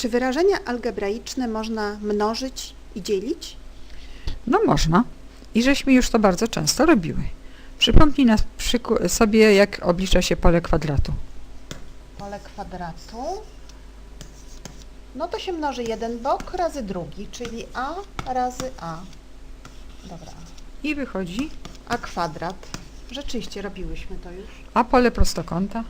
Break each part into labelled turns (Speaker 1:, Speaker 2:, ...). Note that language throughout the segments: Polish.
Speaker 1: Czy wyrażenia algebraiczne można mnożyć i dzielić?
Speaker 2: No można. I żeśmy już to bardzo często robiły. Przypomnij na przyku- sobie, jak oblicza się pole kwadratu.
Speaker 1: Pole kwadratu. No to się mnoży jeden bok razy drugi, czyli a razy a. Dobra.
Speaker 2: I wychodzi
Speaker 1: A kwadrat. Rzeczywiście robiłyśmy to już.
Speaker 2: a pole prostokąta.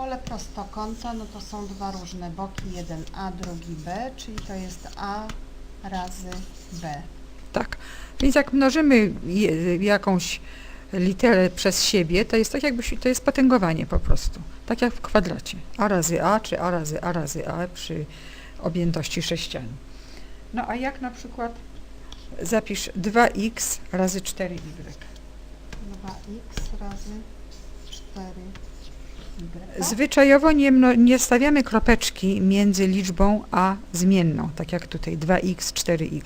Speaker 1: Pole prostokąta, no to są dwa różne boki, jeden a, drugi b, czyli to jest a razy b.
Speaker 2: Tak. Więc jak mnożymy je, jakąś literę przez siebie, to jest tak jakby, to jest potęgowanie po prostu. Tak jak w kwadracie. A razy a, czy a razy a razy a przy objętości sześcianu. No a jak na przykład zapisz 2x razy 4y.
Speaker 1: 2x razy 4 y.
Speaker 2: Zwyczajowo nie, nie stawiamy kropeczki między liczbą a zmienną, tak jak tutaj 2x, 4y.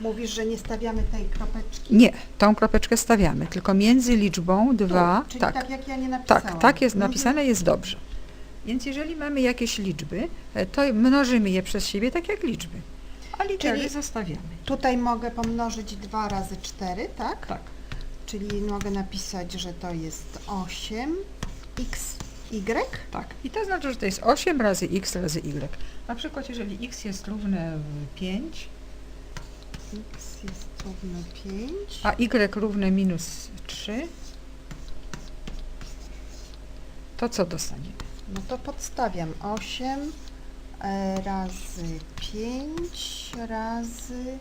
Speaker 1: Mówisz, że nie stawiamy tej kropeczki?
Speaker 2: Nie, tą kropeczkę stawiamy, tylko między liczbą 2,
Speaker 1: Tu, czyli
Speaker 2: tak,
Speaker 1: tak, jak ja nie napisałam.
Speaker 2: tak, tak jest
Speaker 1: Mhm.
Speaker 2: napisane, jest dobrze. Więc jeżeli mamy jakieś liczby, e, to mnożymy je przez siebie tak jak liczby, a
Speaker 1: Czyli-
Speaker 2: zostawiamy.
Speaker 1: Tutaj mogę pomnożyć 2 razy 4, tak?
Speaker 2: Tak.
Speaker 1: Czyli mogę napisać, że to jest 8 x, y.
Speaker 2: Tak, i to znaczy, że to jest 8 razy x razy y. Na przykład jeżeli x jest równe 5,
Speaker 1: x jest równe 5.
Speaker 2: a y równe minus 3, to co dostaniemy?
Speaker 1: No to podstawiam 8 e, razy 5 razy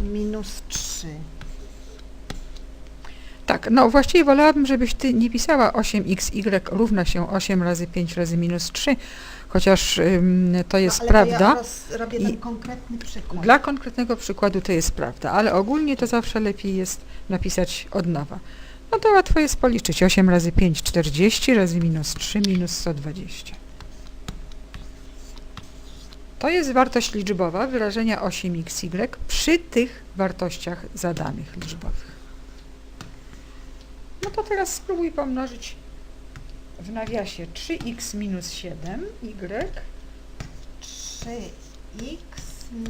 Speaker 1: minus 3.
Speaker 2: Tak, no właściwie wolałabym, żebyś ty nie pisała 8xy równa się 8 razy 5 razy minus 3, chociaż ym, to jest
Speaker 1: no, ale
Speaker 2: prawda.
Speaker 1: Ja roz, robię ten
Speaker 2: I-
Speaker 1: konkretny przykład.
Speaker 2: Dla konkretnego przykładu to jest prawda, ale ogólnie to zawsze lepiej jest napisać od nowa. No to łatwo jest policzyć. 8 razy 5, 40 razy minus 3, minus 120. To jest wartość liczbowa wyrażenia 8xy przy tych wartościach zadanych liczbowych. No to teraz spróbuj pomnożyć w nawiasie 3x minus 7y
Speaker 1: 3x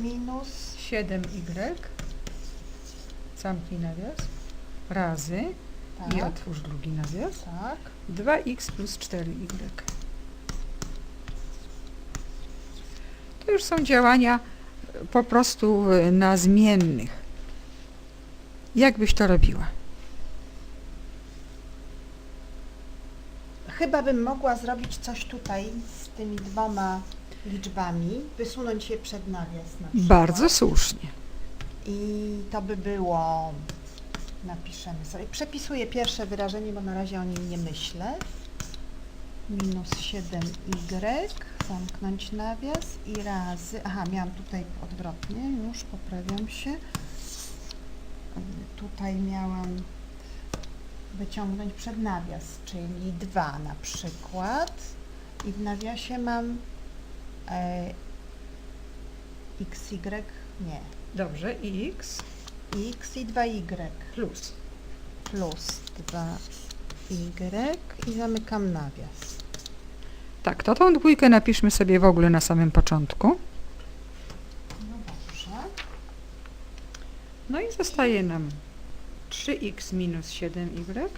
Speaker 1: minus
Speaker 2: 7y zamknij nawias razy i
Speaker 1: tak,
Speaker 2: otwórz drugi nawias
Speaker 1: tak.
Speaker 2: 2x plus 4y. To już są działania e, po prostu e, na zmiennych. Jak byś to robiła?
Speaker 1: Chyba bym mogła zrobić coś tutaj z tymi dwoma liczbami, wysunąć je przed nawias na przykład.
Speaker 2: Bardzo słusznie.
Speaker 1: I to by było, napiszemy sobie, przepisuję pierwsze wyrażenie, bo na razie o nim nie myślę. Minus 7y, zamknąć nawias i razy, aha, miałam tutaj odwrotnie, już poprawiam się. Tutaj miałam wyciągnąć przed nawias, czyli 2 na przykład. I w nawiasie mam e, xy, nie,
Speaker 2: Dobrze, x
Speaker 1: x i 2y
Speaker 2: plus.
Speaker 1: plus 2y i zamykam nawias.
Speaker 2: Tak, to tą dwójkę napiszmy sobie w ogóle na samym początku.
Speaker 1: No dobrze.
Speaker 2: No i zostaje nam 3x minus 7y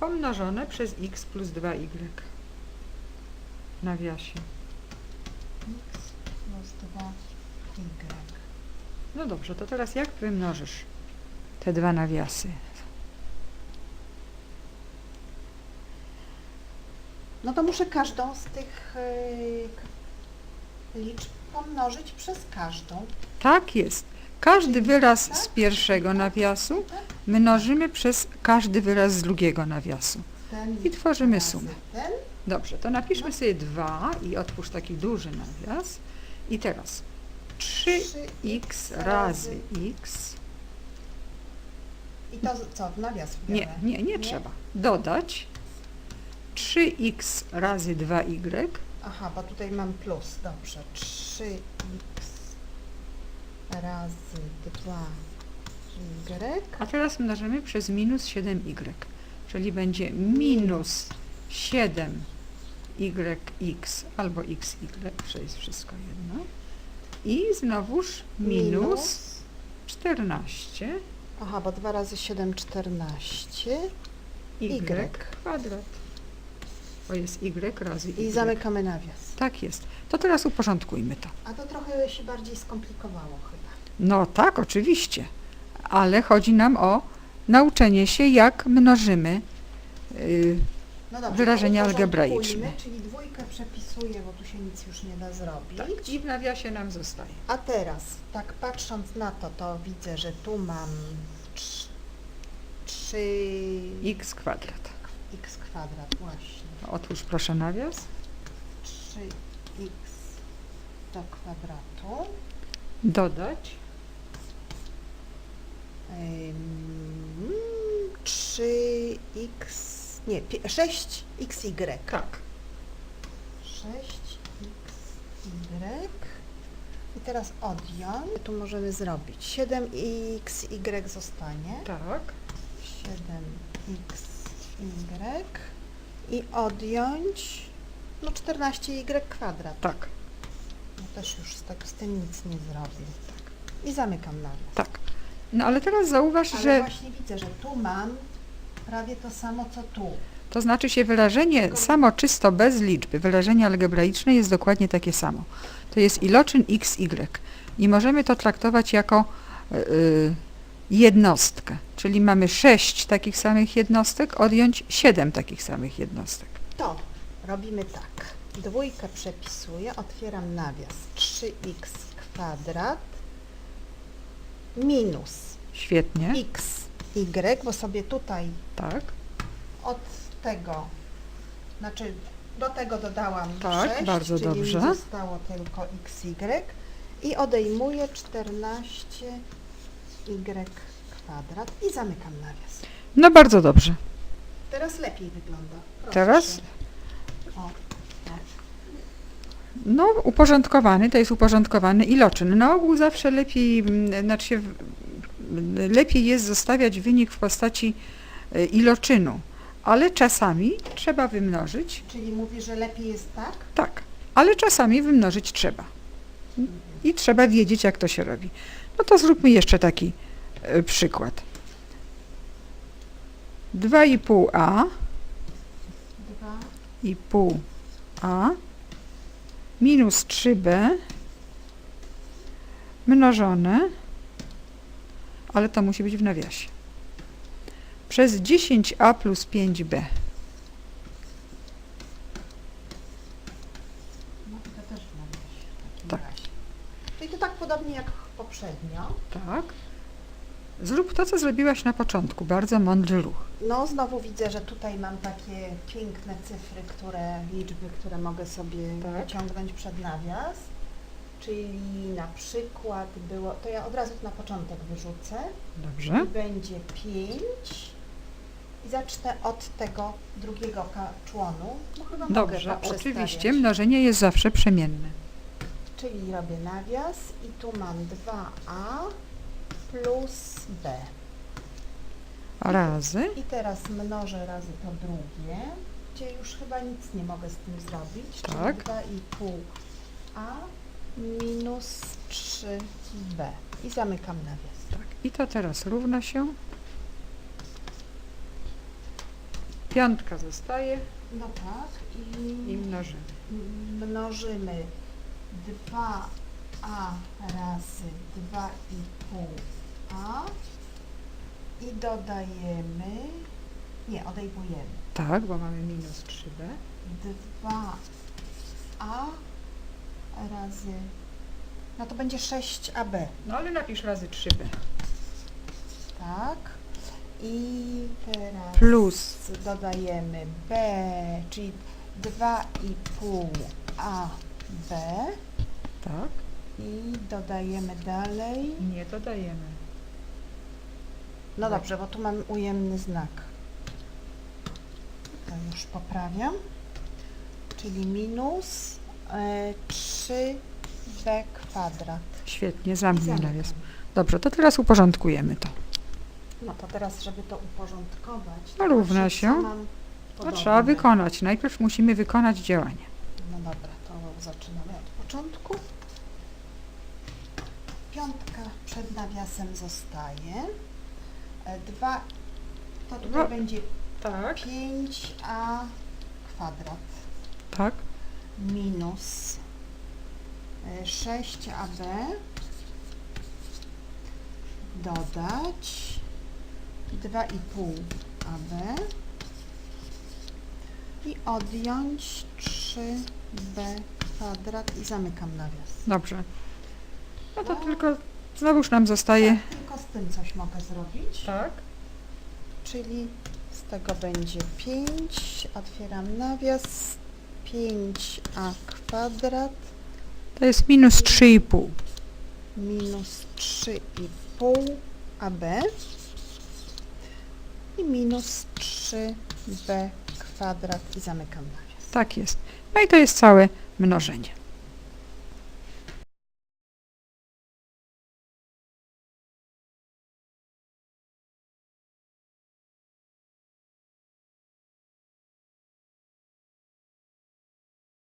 Speaker 2: pomnożone przez x plus 2y w nawiasie.
Speaker 1: x plus 2y.
Speaker 2: No dobrze, to teraz jak wymnożysz te dwa nawiasy?
Speaker 1: No to muszę każdą z tych y, k- liczb pomnożyć przez każdą.
Speaker 2: Tak jest. Każdy wyraz z pierwszego nawiasu mnożymy przez każdy wyraz z drugiego nawiasu. I tworzymy sumę. Dobrze, to napiszmy sobie 2 i otwórz taki duży nawias. I teraz 3x razy x.
Speaker 1: I to co, w nawias
Speaker 2: Nie,
Speaker 1: wbiorę?
Speaker 2: nie, nie trzeba. Dodać 3x razy 2y
Speaker 1: Aha, bo tutaj mam plus, dobrze. 3x razy 2y.
Speaker 2: A teraz mnożymy przez minus 7y, czyli będzie minus 7 yx albo xy, to jest wszystko jedno. I znowuż minus 14
Speaker 1: Aha, bo 2 razy 7, 14.
Speaker 2: y,
Speaker 1: Y.
Speaker 2: kwadrat. To jest y razy y.
Speaker 1: I zamykamy nawias.
Speaker 2: Tak jest. To teraz uporządkujmy to.
Speaker 1: A to trochę się bardziej skomplikowało chyba.
Speaker 2: No tak, oczywiście. Ale chodzi nam o nauczenie się, jak mnożymy. y,
Speaker 1: No dobrze,
Speaker 2: Wyrażenia
Speaker 1: to
Speaker 2: algebraiczne.
Speaker 1: Czyli dwójkę przepisuję, bo tu się nic już nie da zrobić.
Speaker 2: tak, I w nawiasie nam zostaje.
Speaker 1: A teraz, tak patrząc na to, to widzę, że tu mam 3
Speaker 2: x kwadrat.
Speaker 1: X kwadrat właśnie.
Speaker 2: Otóż proszę nawias.
Speaker 1: 3x do kwadratu.
Speaker 2: Dodać.
Speaker 1: Ym, 3x, nie, pie- 6xy.
Speaker 2: Tak.
Speaker 1: 6xy. I teraz odjąć. Tu możemy zrobić 7xy zostanie.
Speaker 2: Tak.
Speaker 1: 7xy i odjąć no 14y kwadrat.
Speaker 2: Tak.
Speaker 1: No też już z, tak, z tym nic nie zrobię. I zamykam nawias.
Speaker 2: Tak. No ale teraz zauważ,
Speaker 1: Ale
Speaker 2: że
Speaker 1: właśnie widzę, że tu mam prawie to samo co tu.
Speaker 2: to znaczy się wyrażenie samo czysto bez liczby, wyrażenie algebraiczne jest dokładnie takie samo. To jest iloczyn xy i możemy to traktować jako y, y, jednostkę, czyli mamy 6 takich samych jednostek, odjąć 7 takich samych jednostek.
Speaker 1: To robimy tak. Dwójkę przepisuję, otwieram nawias 3x kwadrat minus
Speaker 2: Świetnie,
Speaker 1: x y, bo sobie tutaj
Speaker 2: tak,
Speaker 1: od tego, znaczy do tego dodałam
Speaker 2: Tak,
Speaker 1: 6,
Speaker 2: bardzo
Speaker 1: czyli
Speaker 2: dobrze.
Speaker 1: mi zostało tylko xy i odejmuję 14y kwadrat i zamykam nawias.
Speaker 2: no bardzo dobrze.
Speaker 1: Teraz lepiej wygląda. Proszę.
Speaker 2: Teraz?
Speaker 1: O,
Speaker 2: No, uporządkowany, to jest uporządkowany iloczyn. Na ogół zawsze lepiej, mm, znaczy się, w- m, lepiej jest zostawiać wynik w postaci e, iloczynu, ale czasami trzeba wymnożyć,
Speaker 1: czyli mówi, że lepiej jest tak?
Speaker 2: tak, ale czasami wymnożyć trzeba. I trzeba wiedzieć, jak to się robi. No to zróbmy jeszcze taki e, przykład. 2,5a
Speaker 1: 2
Speaker 2: i pół a minus 3b mnożone, ale to musi być w nawiasie, przez 10a plus 5b.
Speaker 1: No to też w nawiasie. w
Speaker 2: Tak.
Speaker 1: Czyli to tak podobnie jak poprzednio.
Speaker 2: Tak. Zrób to, co zrobiłaś na początku. Bardzo mądry ruch.
Speaker 1: No znowu widzę, że tutaj mam takie piękne cyfry, które, liczby, które mogę sobie
Speaker 2: Tak.
Speaker 1: wyciągnąć przed nawias. Czyli na przykład było, to ja od razu na początek wyrzucę.
Speaker 2: Dobrze?
Speaker 1: I będzie 5 i zacznę od tego drugiego członu. No
Speaker 2: Dobrze, oczywiście mnożenie jest zawsze przemienne.
Speaker 1: Czyli robię nawias i tu mam 2a plus b.
Speaker 2: Razy.
Speaker 1: I teraz mnożę razy to drugie, gdzie już chyba nic nie mogę z tym zrobić.
Speaker 2: Tak.
Speaker 1: Czyli 2,5a minus 3b. I zamykam nawias.
Speaker 2: Tak. I to teraz równa się. Piątka zostaje
Speaker 1: No tak.
Speaker 2: i
Speaker 1: I
Speaker 2: mnożymy.
Speaker 1: mnożymy 2a razy 2,5a i dodajemy, nie, odejmujemy
Speaker 2: Tak, bo mamy minus 3b.
Speaker 1: 2a razy, no to będzie 6ab,
Speaker 2: No ale napisz razy 3b.
Speaker 1: tak? I teraz
Speaker 2: Plus.
Speaker 1: dodajemy b, czyli 2,5ab
Speaker 2: Tak.
Speaker 1: i dodajemy dalej.
Speaker 2: Nie dodajemy.
Speaker 1: No dobrze, bo tu mam ujemny znak. To już poprawiam. Czyli minus e, 3b kwadrat.
Speaker 2: Świetnie, zamknij
Speaker 1: Zamykam.
Speaker 2: nawias. Dobrze, to teraz uporządkujemy to.
Speaker 1: No to teraz, żeby to uporządkować.
Speaker 2: No
Speaker 1: to
Speaker 2: równa
Speaker 1: patrzę,
Speaker 2: się.
Speaker 1: Mam
Speaker 2: To
Speaker 1: podobne.
Speaker 2: trzeba wykonać. Najpierw musimy wykonać działanie.
Speaker 1: No dobra, zaczynamy od początku. Piątka przed nawiasem zostaje. E, Dwa, to tutaj
Speaker 2: Dwa.
Speaker 1: będzie
Speaker 2: Tak.
Speaker 1: 5a kwadrat
Speaker 2: Tak.
Speaker 1: minus e, 6ab dodać 2,5ab i odjąć 3b kwadrat i zamykam nawias.
Speaker 2: Dobrze. No to tylko znowuż nam zostaje.
Speaker 1: Tak, tylko z tym coś mogę zrobić.
Speaker 2: Tak.
Speaker 1: Czyli z tego będzie 5, otwieram nawias, 5a kwadrat
Speaker 2: To jest minus 3,5.
Speaker 1: minus 3,5 AB i minus 3b kwadrat i zamykam nawias.
Speaker 2: Tak jest. No i to jest całe mnożenie.